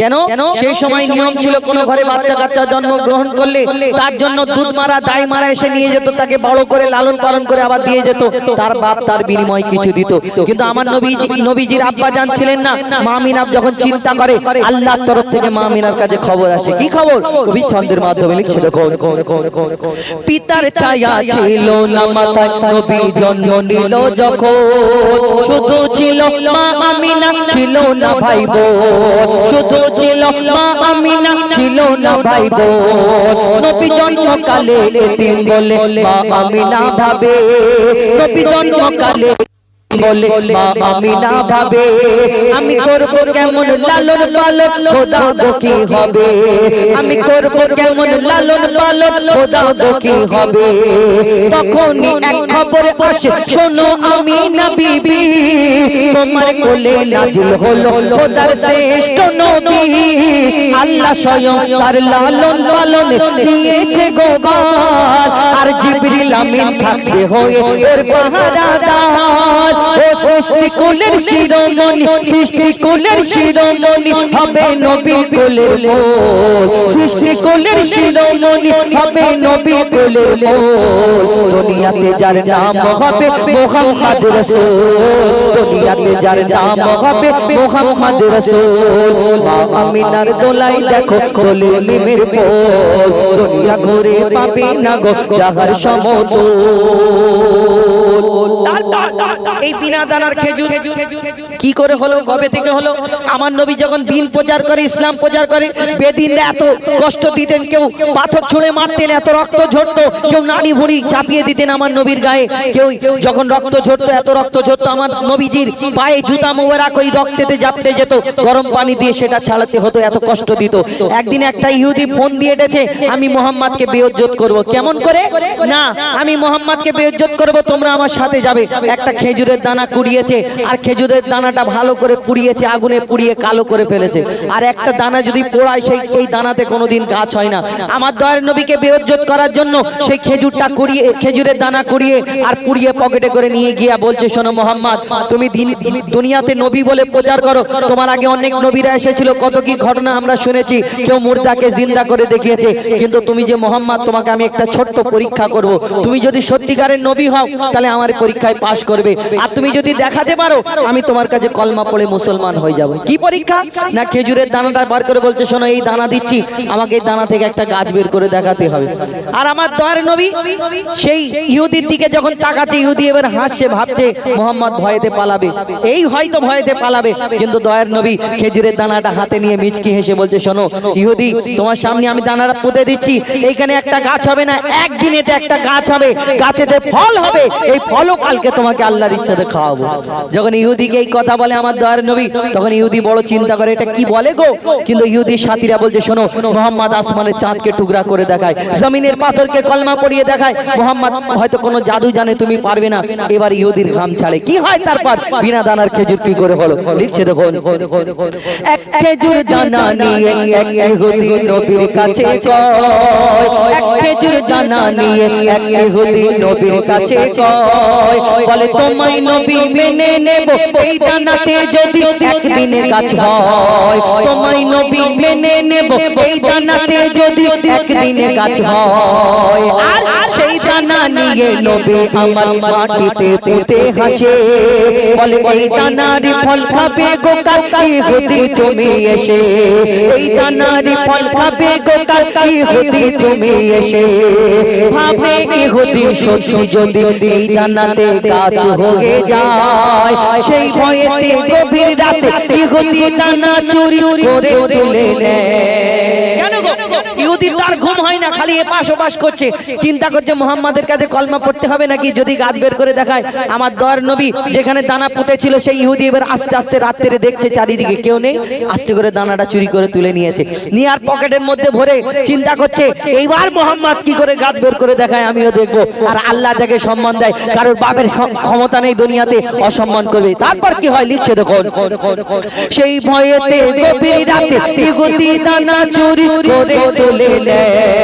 কেন? সেই সময় নিয়ম ছিল কোন ঘরে বাচ্চা কাচ্চা জন্ম গ্রহণ করলে তার জন্য দুধ মারা দাই মারা এসে নিয়ে যেত তাকে বড় করে লালন পালন করে আবার দিয়ে যেত। তার বাপ তার বিনিময় কিছু দিত। কিন্তু আমার নবী নবীজির আব্বা জান ছিলেন না। মামিনাব যখন চিন্তা করে আল্লাহর তরফ থেকে মামিনার কাছে খবর আসে। কি খবর? কবি ছন্দের মাধ্যমে লিখছে পিতার ছায়া ছিল না মাথায় নবী। জন্ম নিল যখন। শুধু ছিল মা আমিনা ছিল না ভাই বোন শুধু ছিল মা আমিনা, ছিল না ভাই বোন নবী জন্মকালে এতিম বলে মা আমিনা ভাবে। নবী জন্মকালে বলে মা আমি না ভাবে আমি করব কেমন লালন পালন খোদা কি হবে? আমি করব কেমন লালন পালন খোদা কি হবে? তখনই এক খবর আসে শোনো আমি না বিবি তোমার কোলে নাজিল হলো খোদার শ্রেষ্ঠ নবী। আল্লাহ স্বয়ং তার লালন পালন নিয়েছে গোবার আর জিবরিল আমিন থাকবে হয়ে এর পাহারাদার। ও সৃষ্টি কুলের শিরোমণি, সৃষ্টি কুলের শিরোমণি হবে নবী কুলের মোল। সৃষ্টি কুলের শিরোমণি হবে নবী কুলের মোল। দুনিয়াতে যার নাম হবে মোহাম্মদ রাসূল। দুনিয়াতে যার নাম হবে মোহাম্মদ রাসূল। মা আমিনার দোলাই দেখো কোলে নিমের পর দুনিয়া ঘুরে পাবে না গো যাহার সমতল এই বিনা দানার খেজুর কি করে হলো, কবে থেকে হলো? আমার নবী যখন দিন প্রচার করে, ইসলাম প্রচার করে, বেদিনরা এত কষ্ট দিতেন, কেউ পাথর ছুঁড়ে মারতেন, এত রক্ত ঝরতো, কেউ নাড়ি ভুড়ি চাপিয়ে দিতেন আমার নবীর গায়ে, কেউ যখন রক্ত ঝরতো, এত রক্ত ঝরতো আমার নবীজির পায়ে জুতা মোবারক ওই রক্তেতে জাপটে যেত, গরম পানি দিয়ে সেটা ছাড়াতে হতো, এত কষ্ট দিত। একদিন একটা ইহুদি ফোন দিয়ে এটেছে আমি মোহাম্মদকে বেয়জ্জত করব। কেমন করে? না, আমি মোহাম্মদকে বেয়জ্জত করব, তোমরা আমার সাথে যাবে। একটা খেজুরের দানা কুড়িয়েছে, আর খেজুরের দানাটা ভালো করে পুড়িয়েছে, আগুনে পুড়িয়ে কালো করে ফেলেছে। আর একটা দানা যদি পোড়ায়, সেই এই দানাতে কোনোদিন গাছ হয় না। আমার দয়ের নবীকে বেয়জ্জত করার জন্য সেই খেজুরটা কুড়িয়ে, খেজুরের দানা কুড়িয়ে আর পুড়িয়ে পকেটে করে নিয়ে গিয়া বলছে, শোনো মোহাম্মদ, তুমি দিন দুনিয়াতে নবী বলে প্রচার করো। তোমার আগে অনেক নবীরা এসেছিল, কত কি ঘটনা আমরা শুনেছি। কেউ মুর্দাকে জিন্দা করে দেখিয়েছে। কিন্তু তুমি যে মোহাম্মদ, তোমাকে আমি একটা ছোট্ট পরীক্ষা করব। তুমি যদি সত্যিকারের নবী হও, তাহলে আমার পরীক্ষায় পাশ করবে। আর তুমি যদি দেখাতে পারো, আমি তোমার কাছে কলমা পড়ে মুসলমান হয়ে যাব। কি পরীক্ষা? না খেজুরের দানাটা বার করে বলছে, শোনো, এই দানা দিচ্ছি। আমাকে এই দানা থেকে একটা গাছ বের করে দেখাতে হবে। আর আমার দয়ার নবী, সেই ইহুদির দিকে যখন তাকাচ্ছে, ইহুদি এবার হাসছে, ভাবছে, মোহাম্মদ ভয়েতে পালাবে। এই হয়তো ভয়েতে পালাবে, কিন্তু দয়ার নবী খেজুরের দানাটা হাতে নিয়ে মিচকি হেসে বলছে, শোনো, ইহুদি, তোমার সামনে আমি দানাটা পুঁতে দিচ্ছি। এইখানে একটা গাছ হবে না, একদিনেতে একটা গাছ হবে, গাছেতে ফল হবে। এই ফলও কালকে তোমাকে আল্লাহর ইচ্ছাতে খাওয়াবো। যখন ইহুদিকে এই কথা বলে আমার দয়ার নবী, তখন ইহুদি বড় চিন্তা করে, এটা কি বলে গো? কিন্তু ইহুদির সাথীরা বলছে, শোনো, মোহাম্মদ আসমানের চাঁদকে টুকরা করে দেখায়, জমিনের পাথরকে কলমা পড়িয়ে দেখায়। মোহাম্মদ হয়তো কোনো জাদু জানে, তুমি পারবে না। এবার ইহুদির ঘাম ছাড়ে। কি হয় তারপর? বিনা দানার খেজুর কি করে হলো? লিখছে, দেখুন। এক খেজুর দানা নিয়ে এক ইহুদি নবীর কাছে কয়। এক খেজুর দানা নিয়ে এক ইহুদি নবীর কাছে কয়। বলে তোমায় নবী মেনে নেব। এই দানাতে যদি একদিনে কাজ হয়। তোমায় নবী মেনে নেব। এই দানাতে যদি একদিনে কাজ হয় আর সেই দানা নিয়ে নবী আমার মাটিতে পুঁতে হাসে। বলে এই দানার ফল খাবে গো কাকি হতে তুমি এসে। এই দানার ফল খাবে গো কাকি হতে তুমি এসে। ভাবে ইহুদি সত্যি যদি এই দানাতে গাছ হয়ে যায় সেই ভয়েতে গভীর রাতে ইহুদি দানা চুরি করে তুলে নেয়। হয় না, খালি এপাশ ওপাশ করছে। চিন্তা করছে মোহাম্মদের কাছে কলমা পড়তে হবে নাকি? যদি গাছ বের করে দেখায়, আমার দর নবী যেখানে দানা পুঁতে ছিল, সেই ইহুদি এবার আস্তে আস্তে রাত্রে দেখছে চারিদিকে কেউ নেই। আস্তে করে দানাটা চুরি করে তুলে নিয়েছে। নিয়ে আর পকেটের মধ্যে ভরে চিন্তা করছে, এইবার মোহাম্মদ কি করে গাছ বের করে দেখায়, আমিও দেখব। আর আল্লাহ যাকে সম্মান দেয়, কারোর বাপের ক্ষমতা নেই দুনিয়াতে, অসম্মান করবে। তারপর কি হয়, লিখছে দেখুন। সেই ভয়েতে গভীর রাতে দানা চুরি করে তুলে নেয়।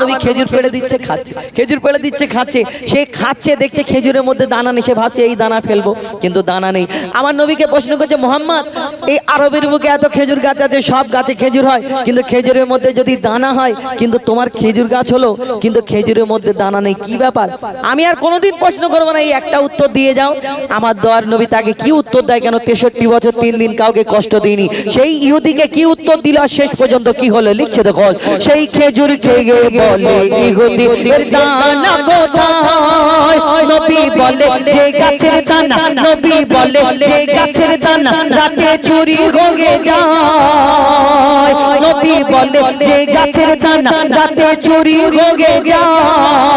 নবী খেজুর পেড়ে দিচ্ছে খাচ্ছে। খেজুর পেড়ে দিচ্ছে খাচ্ছে। সে খাচ্ছে দেখছে খেজুরের মধ্যে দানা নেই সে ভাবছে এই দানা ফেলব কিন্তু দানা নেই। আমার নবীকে প্রশ্ন করছে মোহাম্মদ এই আরবের বুকে এত খেজুর গাছ আছে সব গাছে খেজুর হয় কিন্তু খেজুরের মধ্যে যদি দানা হয় কিন্তু তোমার খেজুর গাছ হলো কিন্তু খেজুরের মধ্যে দানা নেই কি ব্যাপার? আমি আর কোনোদিন প্রশ্ন করব না এই একটা উত্তর দিয়ে যাও। আমার দয়ার নবী তাকে কি উত্তর দেয় কেন? তেষট্টি বছর তিন দিন কাউকে কষ্ট দিইনি। সেই ইহুদিকে কি উত্তর দিল? আর শেষ পর্যন্ত কি হলো? লিখছে দেখো সেই খেজুর খেয়ে বলে ইহুদি এর দানা কোথায়? নবী বলে যে গাছের দানা। নবী বলে যে গাছের দানা রাতে চুরি হয়ে যায়। নবী বলে যে গাছের দানা রাতে চুরি হয়ে যায়।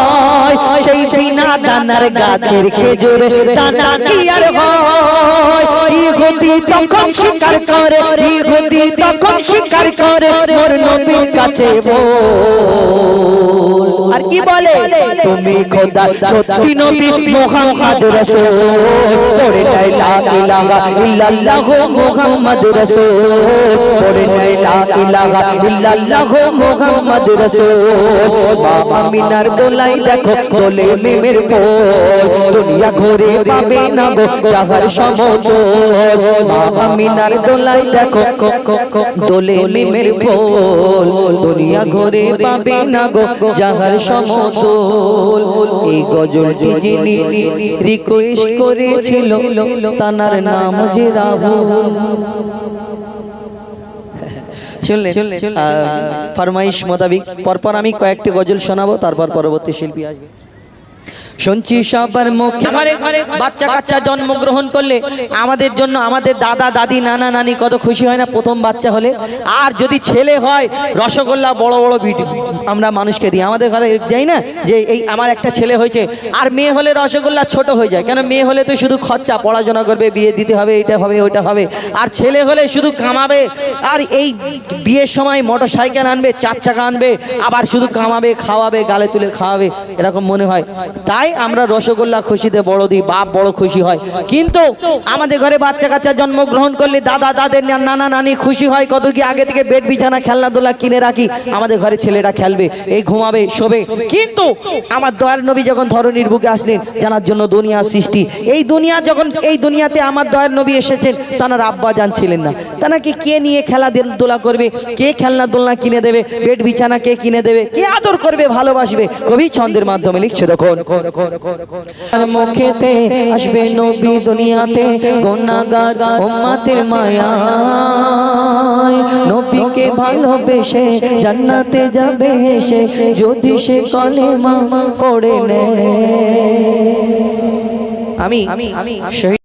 দানার গাছের খেজুর দানা কি আর হয়? ইহুদি তখন স্বীকার করে ইহুদি তখন স্বীকার করে, মোর নবীর কাছে আর কি বলে? তুমি খোদা, সত্যি নবী মোহাম্মদ রাসূল। পড়ে নাই লা ইলাহা ইল্লাল্লাহ মোহাম্মদ রাসূল। পড়ে নাই লা ইলাহা ইল্লাল্লাহ মোহাম্মদ রাসূল। মা আমিনার দোলাই দেখো, দোলে মেমের পোল দুনিয়া ঘুরে পাবে না গো যাহার সমতল। মা আমিনার দোলাই দেখো দোলে মেমের দুনিয়া ঘুরে পাবে না গো যাহার সমতল। এই গজলটি যিনি রিকোয়েস্ট করেছিল তানার নাম যে রাহুল। শুনলেন। আহ, ফরমাইশ মোতাবিক পরপর আমি কয়েকটি গজল শোনাবো তারপর পরবর্তী শিল্পী আসবে। শুনছি সবার মুখে বাচ্চা কাচ্চা জন্মগ্রহণ করলে আমাদের জন্য আমাদের দাদা দাদি নানা নানি কত খুশি হয় না প্রথম বাচ্চা হলে? আর যদি ছেলে হয় রসগোল্লা বড় বড় বিট আমরা মানুষকে দিই। আমাদের ঘরে যাই না যে এই আমার একটা ছেলে হয়েছে আর মেয়ে হলে রসগোল্লা ছোট হয়ে যায়। কেন মেয়ে হলে তো শুধু খরচা পড়াশোনা করবে বিয়ে দিতে হবে এটা হবে ওইটা হবে। আর ছেলে হলে শুধু কামাবে আর এই বিয়ের সময় মোটর সাইকেল আনবে চার চাকা আনবে আবার শুধু কামাবে খাওয়াবে গালে তুলে খাওয়াবে এরকম মনে হয়। তাই আমরা রসগোল্লা খুশিতে বড় দিই, বাপ বড় খুশি হয়। কিন্তু আমাদের ঘরে বাচ্চা কাচ্চা জন্মগ্রহণ করলে দাদা, দাদের নানা, নানি খুশি হয়, কত কি আগে থেকে বেড, বিছানা, খেলনাধুলা কিনে রাখি, আমাদের ঘরে ছেলেরা খেলবে, এই ঘুমাবে, শোবে। কিন্তু আমার দয়ার নবী যখন ধরনীর বুকে আসলেন, জানার জন্য দুনিয়া সৃষ্টি। এই দুনিয়া যখন এই দুনিয়াতে আমার দয়ার নবী এসেছেন, তানার আব্বা জানছিলেন না। তানাকে কে নিয়ে খেলা দোলা করবে? কে খেলনা দোলনা কিনে দেবে? বেড, বিছানা কে কিনে দেবে? কে আদর করবে, ভালোবাসবে? কবি ছন্দের মাধ্যমে লিখছে আর মুখেতে আসবে নবী দুনিয়াতে গোনাগার উম্মাতের মায়া নবীকে ভালোবেসে জান্নাতে যাবে হেসে যদি সে কলেমা পড়ে নেয়। আমি শহীদ